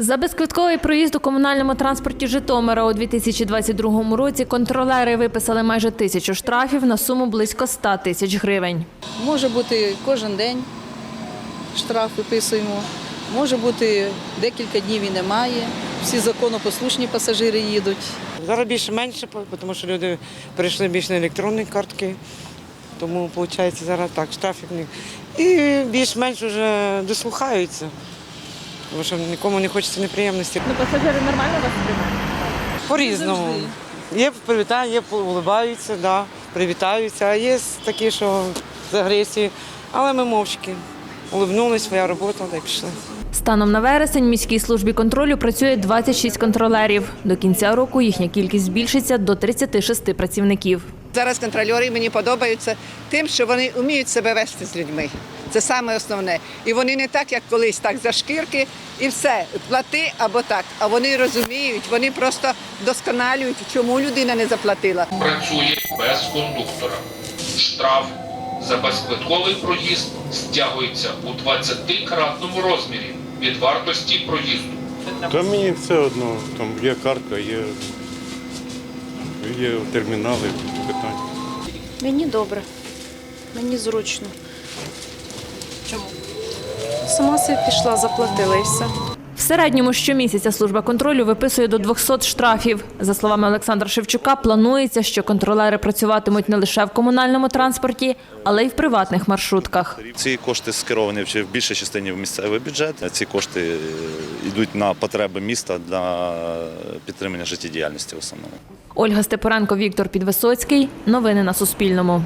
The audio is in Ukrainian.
За безквитковий проїзд у комунальному транспорті Житомира у 2022 році контролери виписали майже тисячу штрафів на суму близько 100 тисяч гривень. Може бути кожен день штраф виписуємо, може бути декілька днів і немає. Всі законопослушні пасажири їдуть. Зараз більше менше, тому що люди перейшли більше на електронні картки. Тому виходить зараз так, штрафів не. І більш-менш вже дослухаються. Тому що нікому не хочеться неприємності. Ну, пасажири нормально вас приймають? По-різному. Є привітання, є улибаються, да, привітаються, а є такі, що з агресії. Але ми мовчки. Улибнулись, своя робота, та й пішли. Станом на вересень в міській службі контролю працює 26 контролерів. До кінця року їхня кількість збільшиться до 36 працівників. Зараз контрольори мені подобаються тим, що вони вміють себе вести з людьми. Це саме основне. І вони не так, як колись, так за шкірки, і все, плати або так. А вони розуміють, вони просто досконалюють, чому людина не заплатила. працює без кондуктора. Штраф за безквитковий проїзд стягується у 20-кратному розмірі від вартості проїзду. Та мені все одно, там є картка, є, є термінали, питання. Мені добре, мені зручно. Чому? Сама собі пішла, заплатила і все. В середньому щомісяця служба контролю виписує до 200 штрафів. За словами Олександра Шевчука, планується, що контролери працюватимуть не лише в комунальному транспорті, але й в приватних маршрутках. Ці кошти скеровані в більшій частині в місцевий бюджет. Ці кошти е, йдуть на потреби міста для підтримання життєдіяльності в основному. Ольга Степоренко, Віктор Підвисоцький. Новини на Суспільному.